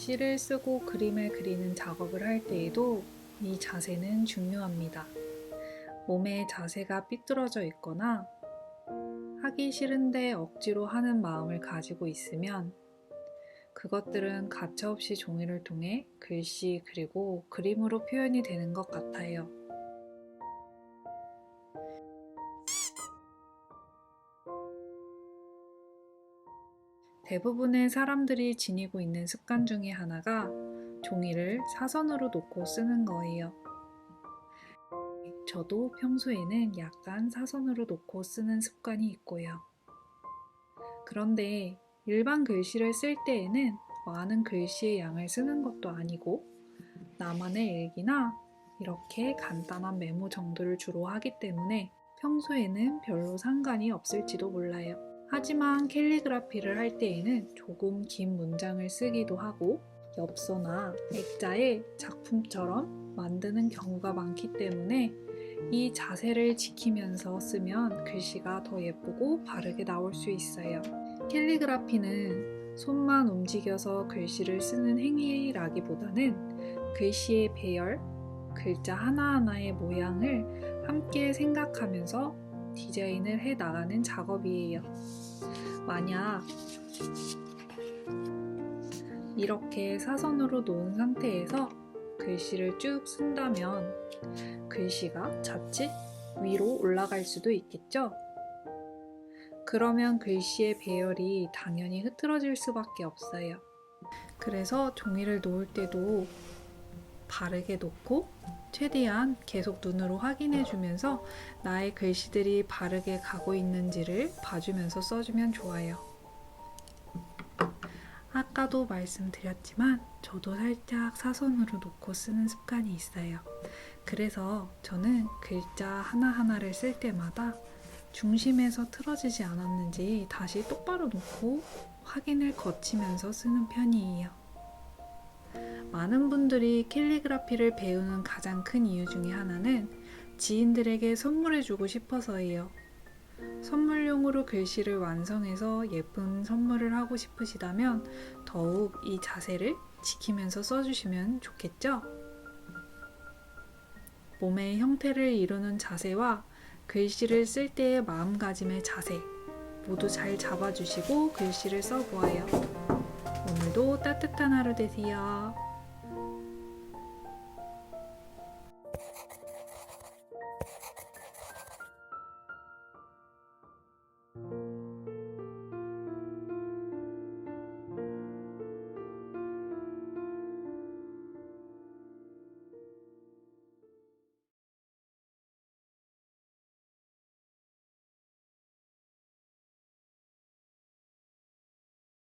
글씨를 쓰고 그림을 그리는 작업을 할 때에도 이 자세는 중요합니다. 몸의 자세가 삐뚤어져 있거나 하기 싫은데 억지로 하는 마음을 가지고 있으면 그것들은 가차없이 종이를 통해 글씨 그리고 그림으로 표현이 되는 것 같아요. 대부분의 사람들이 지니고 있는 습관 중에 하나가 종이를 사선으로 놓고 쓰는 거예요. 저도 평소에는 약간 사선으로 놓고 쓰는 습관이 있고요. 그런데 일반 글씨를 쓸 때에는 많은 글씨의 양을 쓰는 것도 아니고 나만의 일기나 이렇게 간단한 메모 정도를 주로 하기 때문에 평소에는 별로 상관이 없을지도 몰라요. 하지만 캘리그라피를 할 때에는 조금 긴 문장을 쓰기도 하고 엽서나 액자에 작품처럼 만드는 경우가 많기 때문에 이 자세를 지키면서 쓰면 글씨가 더 예쁘고 바르게 나올 수 있어요. 캘리그라피는 손만 움직여서 글씨를 쓰는 행위라기보다는 글씨의 배열, 글자 하나하나의 모양을 함께 생각하면서 디자인을 해 나가는 작업이에요. 만약 이렇게 사선으로 놓은 상태에서 글씨를 쭉 쓴다면 글씨가 자칫 위로 올라갈 수도 있겠죠? 그러면 글씨의 배열이 당연히 흐트러질 수밖에 없어요. 그래서 종이를 놓을 때도 바르게 놓고 최대한 계속 눈으로 확인해 주면서 나의 글씨들이 바르게 가고 있는지를 봐주면서 써주면 좋아요. 아까도 말씀드렸지만 저도 살짝 사선으로 놓고 쓰는 습관이 있어요. 그래서 저는 글자 하나하나를 쓸 때마다 중심에서 틀어지지 않았는지 다시 똑바로 놓고 확인을 거치면서 쓰는 편이에요. 많은 분들이 캘리그라피를 배우는 가장 큰 이유 중에 하나는 지인들에게 선물해주고 싶어서예요. 선물용으로 글씨를 완성해서 예쁜 선물을 하고 싶으시다면 더욱 이 자세를 지키면서 써주시면 좋겠죠? 몸의 형태를 이루는 자세와 글씨를 쓸 때의 마음가짐의 자세 모두 잘 잡아주시고 글씨를 써보아요. 오늘도 따뜻한 하루 되세요.